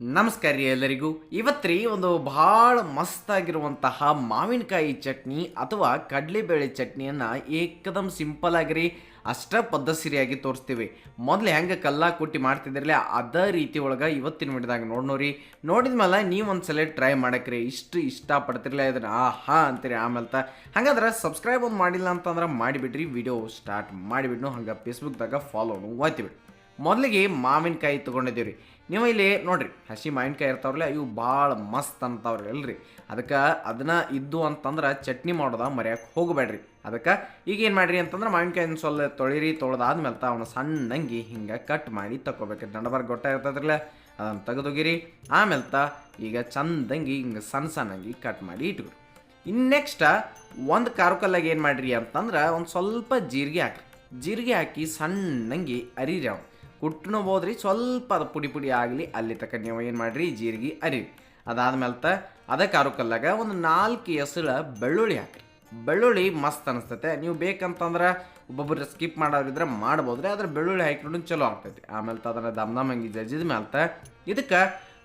ನಮಸ್ಕಾರ ರೀ ಎಲ್ಲರಿಗೂ. ಇವತ್ತು ಒಂದು ಭಾಳ ಮಸ್ತಾಗಿರುವಂತಹ ಮಾವಿನಕಾಯಿ ಚಟ್ನಿ ಅಥವಾ ಕಡಲೆಬೇಳೆ ಚಟ್ನಿಯನ್ನು ಏಕದಮ್ ಸಿಂಪಲ್ ಆಗಿರಿ ಅಷ್ಟ ಪದ್ಧಸಿರಿಯಾಗಿ ತೋರಿಸ್ತೀವಿ. ಮೊದಲು ಹೆಂಗೆ ಕಲ್ಲ ಕುಟ್ಟಿ ಮಾಡ್ತಿದ್ರಲ್ಲ ಅದೇ ರೀತಿ ಒಳಗೆ ಇವತ್ತಿನ ವಿಡಿಯೋದಾಗ ನೋಡಿ ನೋಡಿದ ಮೇಲೆ ನೀವು ಒಂದ್ಸಲ ಟ್ರೈ ಮಾಡಕ್ರಿ. ಇಷ್ಟು ಇಷ್ಟಪಡ್ತಿರಲಿಲ್ಲ ಇದನ್ನ. ಆ ಹಾ ಅಂತೀರಿ ಆಮೇಲೆ ತ ಹಂಗಾದ್ರೆ ಸಬ್ಸ್ಕ್ರೈಬ್ ಒಂದು ಮಾಡಿಲ್ಲ ಅಂತಂದ್ರೆ ಮಾಡಿಬಿಡ್ರಿ. ವಿಡಿಯೋ ಸ್ಟಾರ್ಟ್ ಮಾಡಿಬಿಟ್ಟು ಹಂಗೆ ಫೇಸ್ಬುಕ್ದಾಗ ಫಾಲೋನು ಒಯ್ತೀವಿ ಮೊದಲಿಗೆ ಮಾವಿನಕಾಯಿ ತೊಗೊಂಡಿದ್ದೀವಿ ರೀ ನೀವು ಇಲ್ಲಿ ನೋಡ್ರಿ, ಹಸಿ ಮಾವಿನಕಾಯಿ ಇರ್ತಾವ್ರಲ್ಲ, ಇವು ಭಾಳ ಮಸ್ತ್ ಅಂತಾವ್ರಿ ಅಲ್ರಿ. ಅದಕ್ಕೆ ಅದನ್ನ ಇದ್ದು ಅಂತಂದ್ರೆ ಚಟ್ನಿ ಮಾಡೋದ ಮರ್ಯಾಕೆ ಹೋಗಬೇಡ್ರಿ. ಅದಕ್ಕೆ ಈಗ ಏನು ಮಾಡ್ರಿ ಅಂತಂದ್ರೆ ಮಾವಿನಕಾಯಿನ ಸ್ವಲ್ಪ ತೊಳಿರಿ, ತೊಳೆದಾದ್ಮೇಲೆ ಅವನ ಸಣ್ಣಂಗಿ ಹಿಂಗೆ ಕಟ್ ಮಾಡಿ ತಗೋಬೇಕು ದಂಡಬಾರ ಗೊಟ್ಟ ಇರ್ತದ್ರಲ್ಲ ಅದನ್ನು ತೆಗೆದೋಗಿರಿ. ಆಮೇಲೆ ತ ಈಗ ಚಂದಂಗಿ ಹಿಂಗೆ ಸಣ್ಣ ಸಣ್ಣಂಗಿ ಕಟ್ ಮಾಡಿ ಇಟ್ಕೊರಿ. ಇನ್ನು ನೆಕ್ಸ್ಟ್ ಒಂದು ಕಾರುಕಲ್ಲಾಗ ಏನು ಮಾಡ್ರಿ ಅಂತಂದ್ರೆ ಒಂದು ಸ್ವಲ್ಪ ಜೀರಿಗೆ ಹಾಕ್ರಿ. ಜೀರಿಗೆ ಹಾಕಿ ಸಣ್ಣಂಗಿ ಅರಿರಿ ಅವ್ನು. ಕುಟ್ನಬೋದ್ರಿ ಸ್ವಲ್ಪ ಅದು ಪುಡಿ ಪುಡಿ ಆಗಲಿ, ಅಲ್ಲಿ ತಕ್ಕ ನೀವು ಏನು ಮಾಡಿರಿ, ಜೀರಿಗೆ ಅರಿ. ಅದಾದ್ಮೇಲೆ ತ ಅದೇ ಕಾರುಕಲ್ಲಾಗ ಒಂದು ನಾಲ್ಕು ಎಸಳ ಬೆಳ್ಳುಳ್ಳಿ ಹಾಕಿರಿ. ಬೆಳ್ಳುಳ್ಳಿ ಮಸ್ತ್ ಅನಿಸ್ತೈತೆ. ನೀವು ಬೇಕಂತಂದ್ರೆ ಒಬ್ಬೊಬ್ಬರು ಸ್ಕಿಪ್ ಮಾಡೋರಿದ್ರೆ ಮಾಡ್ಬೋದ್ರಿ, ಆದರೆ ಬೆಳ್ಳುಳ್ಳಿ ಹಾಕಿಕೊಂಡು ಚಲೋ ಆಗ್ತೈತಿ. ಆಮೇಲೆ ಅದನ್ನು ದಮ್ ದಮ್ ಹಂಗೆ ಜಜ್ಜಿದ ಮೇಲೆ ಇದಕ್ಕೆ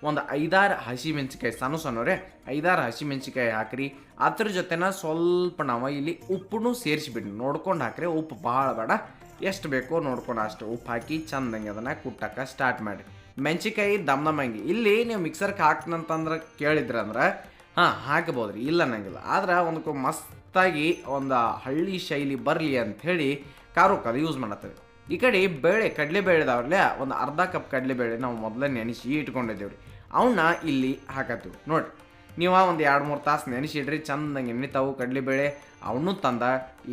ಒಂದು ಐದಾರು ಹಸಿ ಮೆಣಸಿಕಾಯಿ ಸಣ್ಣ ಸಣ್ಣವ್ರೆ, ಐದಾರು ಹಸಿ ಮೆಣಸಿಕಾಯಿ ಹಾಕ್ರಿ. ಅದ್ರ ಜೊತೆನ ಸ್ವಲ್ಪ ನಾವು ಇಲ್ಲಿ ಉಪ್ಪನ್ನು ಸೇರಿಸಿಬಿಡ್ರಿ. ನೋಡ್ಕೊಂಡು ಹಾಕ್ರಿ ಉಪ್ಪು ಭಾಳ ಬೇಡ. ಎಷ್ಟು ಬೇಕೋ ನೋಡ್ಕೊಂಡು ಅಷ್ಟು ಉಪ್ಪು ಹಾಕಿ ಚಂದಂಗೆ ಅದನ್ನು ಕುಟ್ಟಕ್ಕೆ ಸ್ಟಾರ್ಟ್ ಮಾಡಿ. ಮೆಣಸಿಕಾಯಿ ದಮ್ ದಮಂಗಿ ಇಲ್ಲಿ ನೀವು ಮಿಕ್ಸರ್ಗೆ ಹಾಕ್ನಂತಂದ್ರೆ ಕೇಳಿದ್ರಂದ್ರೆ ಹಾಂ, ಹಾಕ್ಬೋದ್ರಿ. ಇಲ್ಲ ಅನ್ನಂಗಿಲ್ಲ. ಆದ್ರೆ ಒಂದು ಮಸ್ತಾಗಿ ಒಂದು ಹಳ್ಳಿ ಶೈಲಿ ಬರಲಿ ಅಂಥೇಳಿ ಕಾರು ಅದು ಯೂಸ್ ಮಾಡತ್ತೀವಿ. ಈ ಕಡೆ ಬೇಳೆ ಕಡಲೆ ಬೇಳೆ ಇದಾವ್ರಲ್ಲ ಒಂದು ಅರ್ಧ ಕಪ್ ಕಡಲೆಬೇಳೆ ನಾವು ಮೊದಲೇ ನೆನೆಸಿ ಇಟ್ಕೊಂಡಿದ್ದೇವೆ ರೀ ಅವನ್ನ ಇಲ್ಲಿ ಹಾಕತ್ತೀವಿ. ನೋಡ್ರಿ. ನೀವು ಒಂದು ಎರಡು ಮೂರು ತಾಸು ನೆನೆಸಿಡ್ರಿ ಚಂದಂಗೆ ನೆನೆತಾವು ಕಡಲೆಬೇಳೆ ಅವನು ತಂದ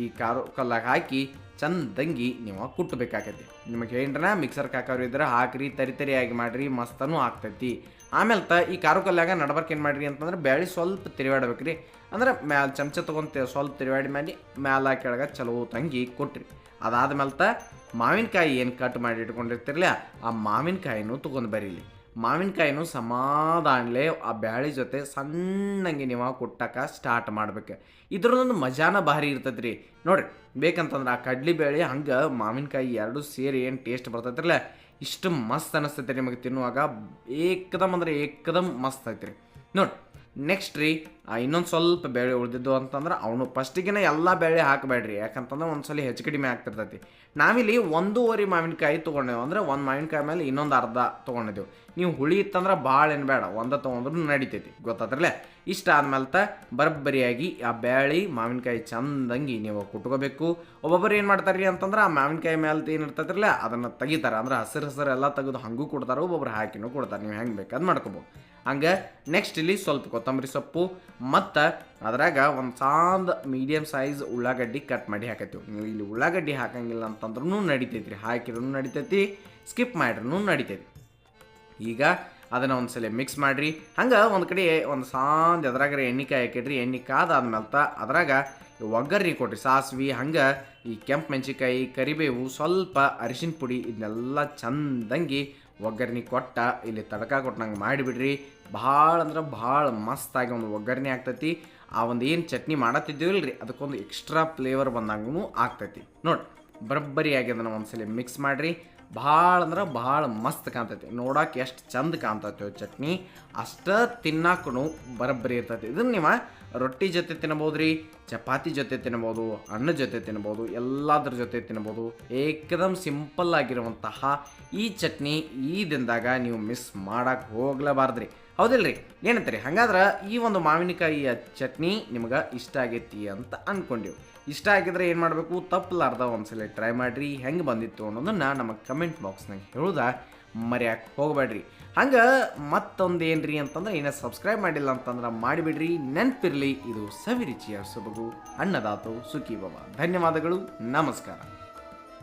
ಈ ಕಾರು ಕಲ್ಲಾಗ ಹಾಕಿ ಚಂದಂಗಿ ನೀವು ಕುಟ್ಟಬೇಕಾಗತ್ತೆ ನಿಮಗೆ ಏನ್ರನ ಮಿಕ್ಸರ್ ಹಾಕೋರು ಇದ್ರೆ ಹಾಕ್ರಿ, ತರಿ ತರಿಯಾಗಿ ಮಾಡಿರಿ, ಮಸ್ತನೂ ಆಗ್ತೈತಿ. ಆಮೇಲೆ ತ ಈ ಕಾರು ಕಲ್ಲಾಗ ನಡ್ಬರ್ಕ್ ಏನು ಮಾಡ್ರಿ ಅಂತಂದ್ರೆ ಬೇಳೆ ಸ್ವಲ್ಪ ತಿರುವಾಡ್ಬೇಕ್ರಿ ಅಂದ್ರೆ ಮ್ಯಾಲ ಚಮಚ ತೊಗೊಂತ ಸ್ವಲ್ಪ ತಿರುವಾಡಿ ಮಾಡಿ ಮ್ಯಾಲ ಕೆಳಗೆ ಚಲೋ ತಂಗಿ ಕೊಟ್ರಿ. ಅದಾದ್ಮೇಲೆ ತ ಮಾವಿನಕಾಯಿ ಏನು ಕಟ್ ಮಾಡಿ ಇಟ್ಕೊಂಡಿರ್ತಿರ್ಲ ಆ ಮಾವಿನಕಾಯಿನೂ ತೊಗೊಂಡು ಬರೀಲಿ. ಮಾವಿನಕಾಯಿನೂ ಸಮಾಧಾನಲೆ ಆ ಬ್ಯಾಳಿ ಜೊತೆ ಸಣ್ಣಂಗೆ ನೀವು ಕುಟ್ಟಕ್ಕೆ ಸ್ಟಾರ್ಟ್ ಮಾಡ್ಬೇಕು. ಇದ್ರದೊಂದು ಮಜಾನ ಭಾರಿ ಇರ್ತೈತೆ ರೀ ನೋಡ್ರಿ, ಬೇಕಂತಂದ್ರೆ ಆ ಕಡ್ಲಿ ಬೇಳೆ ಹಂಗೆ ಮಾವಿನಕಾಯಿ ಎರಡು ಸೇರಿ ಏನು ಟೇಸ್ಟ್ ಬರ್ತೈತ್ರಲ್ಲ ಇಷ್ಟು ಮಸ್ತ್ ಅನಿಸ್ತೈತೆ ನಿಮಗೆ ತಿನ್ನುವಾಗ. ಏಕದಮ್ ಅಂದರೆ ಏಕದಮ್ ಮಸ್ತ್ ಐತ್ರಿ. ನೋಡಿ ನೆಕ್ಸ್ಟ್ ರೀ ಇನ್ನೊಂದು ಸ್ವಲ್ಪ ಬೇಳೆ ಉಳಿದಿದ್ದು ಅಂತಂದ್ರೆ ಅವನು ಫಸ್ಟಿಗೆ ಎಲ್ಲ ಬೇಳೆ ಹಾಕಬೇಡ್ರಿ. ಯಾಕಂತಂದ್ರೆ ಒಂದು ಸಲ ಹೆಚ್ಚು ಕಡಿಮೆ ಆಗ್ತಿರ್ತೈತಿ. ನಾವಿಲ್ಲಿ ಒಂದೂವರೆ ಮಾವಿನಕಾಯಿ ತೊಗೊಂಡೆವು. ಅಂದ್ರೆ ಒಂದು ಮಾವಿನಕಾಯಿ ಮೇಲೆ ಇನ್ನೊಂದು ಅರ್ಧ ತೊಗೊಂಡಿದ್ದೆವು. ನೀವು ಹುಳಿ ಇತ್ತಂದ್ರೆ ಭಾಳ ಏನು ಬೇಡ, ಒಂದ ತೊಗೊಂಡ್ರು ನಡಿತೈತಿ. ಗೊತ್ತಾದ್ರಲ್ಲೇ ಇಷ್ಟ ಆದ್ಮೇಲೆ ತ ಬರಬ್ಬರಿಯಾಗಿ ಆ ಬೇಳೆ ಮಾವಿನಕಾಯಿ ಚಂದಂಗಿ ನೀವು ಕುಟ್ಕೋಬೇಕು. ಒಬ್ಬೊಬ್ಬರು ಏನು ಮಾಡ್ತಾರೆ ರೀ ಅಂತಂದ್ರೆ ಆ ಮಾವಿನಕಾಯಿ ಮೇಲೆ ಏನು ಇರ್ತೈತಿರಲ್ಲ ಅದನ್ನು ತೆಗಿತಾರೆ. ಅಂದ್ರೆ ಹಸಿರು ಹಸಿರು ಎಲ್ಲ ತೆಗೆದು ಹಂಗೂ ಕೊಡ್ತಾರೆ, ಒಬ್ಬೊಬ್ರು ಹಾಕಿನೂ ಕೊಡ್ತಾರೆ. ನೀವು ಹೆಂಗೆ ಬೇಕಾದ್ ಮಾಡ್ಕೋಬೋದು. ಹಂಗೆ ನೆಕ್ಸ್ಟ್ ಇಲ್ಲಿ ಸ್ವಲ್ಪ ಕೊತ್ತಂಬರಿ ಸೊಪ್ಪು ಮತ್ತು ಅದ್ರಾಗ ಒಂದು ಸಾಂದ ಮೀಡಿಯಮ್ ಸೈಜ್ ಉಳ್ಳಾಗಡ್ಡಿ ಕಟ್ ಮಾಡಿ ಹಾಕತ್ತೀವಿ ನೀವು ಇಲ್ಲಿ ಉಳ್ಳಾಗಡ್ಡಿ ಹಾಕಂಗಿಲ್ಲ ಅಂತಂದ್ರೂ ನಡಿತೈತಿ ಹಾಕಿದ್ರೂ ನಡಿತೈತಿ ಸ್ಕಿಪ್ ಮಾಡಿದ್ರೂ ನಡಿತೈತಿ. ಈಗ ಅದನ್ನು ಒಂದು ಸಲ ಮಿಕ್ಸ್ ಮಾಡಿರಿ. ಹಂಗೆ ಒಂದು ಕಡೆ ಒಂದು ಸಾಂದ್ ಎಣ್ಣೆ ಎಣ್ಣೆಕಾಯಿ ಹಾಕಿಡ್ರಿ. ಎಣ್ಣೆ ತ ಅದ್ರಾಗ ಒಗ್ಗರ್ರಿ ಕೊಡ್ರಿ ಸಾಸ್ವಿ, ಹಂಗೆ ಈ ಕೆಂಪು ಮೆಣಸಿಕಾಯಿ ಕರಿಬೇವು, ಸ್ವಲ್ಪ ಅರಿಶಿನ ಪುಡಿ ಇದನ್ನೆಲ್ಲ ಚಂದಂಗಿ ಒಗ್ಗರ್ಣೆ ಕೊಟ್ಟ ಇಲ್ಲಿ ತಡಕ ಕೊಟ್ಟಂಗೆ ಮಾಡಿಬಿಡ್ರಿ. ಭಾಳ ಅಂದ್ರೆ ಭಾಳ ಮಸ್ತಾಗಿ ಒಂದು ಒಗ್ಗರಣೆ ಆಗ್ತೈತಿ. ಆ ಒಂದು ಏನು ಚಟ್ನಿ ಮಾಡತ್ತಿದ್ದೀವಲ್ರಿ, ಅದಕ್ಕೊಂದು ಎಕ್ಸ್ಟ್ರಾ ಫ್ಲೇವರ್ ಬಂದಂಗೂ ಆಗ್ತೈತಿ. ನೋಡಿ, ಬರಬ್ಬರಿಯಾಗಿ ಅದನ್ನು ಒಂದ್ಸಲ ಮಿಕ್ಸ್ ಮಾಡಿರಿ. ಭಾಳ ಅಂದ್ರೆ ಭಾಳ ಮಸ್ತ್ ಕಾಣ್ತೈತಿ. ನೋಡಕ್ಕೆ ಎಷ್ಟು ಚಂದ ಕಾಣ್ತೈತಿ ಚಟ್ನಿ. ಅಷ್ಟ ತಿನ್ನಾಕೂ ಬರಬ್ಬರಿ ಇರ್ತೈತಿ. ಇದನ್ನು ನೀವು ರೊಟ್ಟಿ ಜೊತೆ ತಿನ್ಬೋದು ರೀ ಚಪಾತಿ ಜೊತೆ ತಿನ್ಬೋದು, ಅನ್ನ ಜೊತೆ ತಿನ್ಬೋದು, ಎಲ್ಲದ್ರ ಜೊತೆ ತಿನ್ಬೋದು. ಏಕದಮ್ ಸಿಂಪಲ್ ಆಗಿರುವಂತಹ ಈ ಚಟ್ನಿ ಈ ದಿನದಾಗ ನೀವು ಮಿಸ್ ಮಾಡಕ್ಕೆ ಹೋಗ್ಲೇಬಾರ್ದ್ರಿ. ಹೌದಿಲ್ರಿ? ಏನಂತೀರಿ? ಹಾಗಾದ್ರೆ ಈ ಒಂದು ಮಾವಿನಕಾಯಿಯ ಚಟ್ನಿ ನಿಮ್ಗೆ ಇಷ್ಟ ಆಗೈತಿ ಅಂತ ಅಂದ್ಕೊಂಡೀವಿ ಇಷ್ಟ ಆಗಿದ್ರೆ ಏನು ಮಾಡಬೇಕು? ತಪ್ಪಲಾರ್ದ ಒಂದ್ಸಲ ಟ್ರೈ ಮಾಡಿರಿ. ಹೆಂಗೆ ಬಂದಿತ್ತು ಅನ್ನೋದನ್ನು ನಮ್ಮ ಕಮೆಂಟ್ ಬಾಕ್ಸ್ನಾಗ ಹೇಳೋದ ಮರ್ಯಾಕೆ ಹೋಗಬೇಡ್ರಿ. ಹಂಗೆ ಮತ್ತೊಂದು ಏನ್ರಿ ಅಂತಂದ್ರೆ ಏನೋ ಸಬ್ಸ್ಕ್ರೈಬ್ ಮಾಡಿಲ್ಲ ಅಂತಂದ್ರೆ ಮಾಡಿಬಿಡ್ರಿ. ನೆನಪಿರಲಿ, ಇದು ಸವಿರುಚಿಯ ಸೊಬಗು. ಅಣ್ಣದಾತು ಸುಖಿ ಬಾಬಾ ಧನ್ಯವಾದಗಳು. ನಮಸ್ಕಾರ.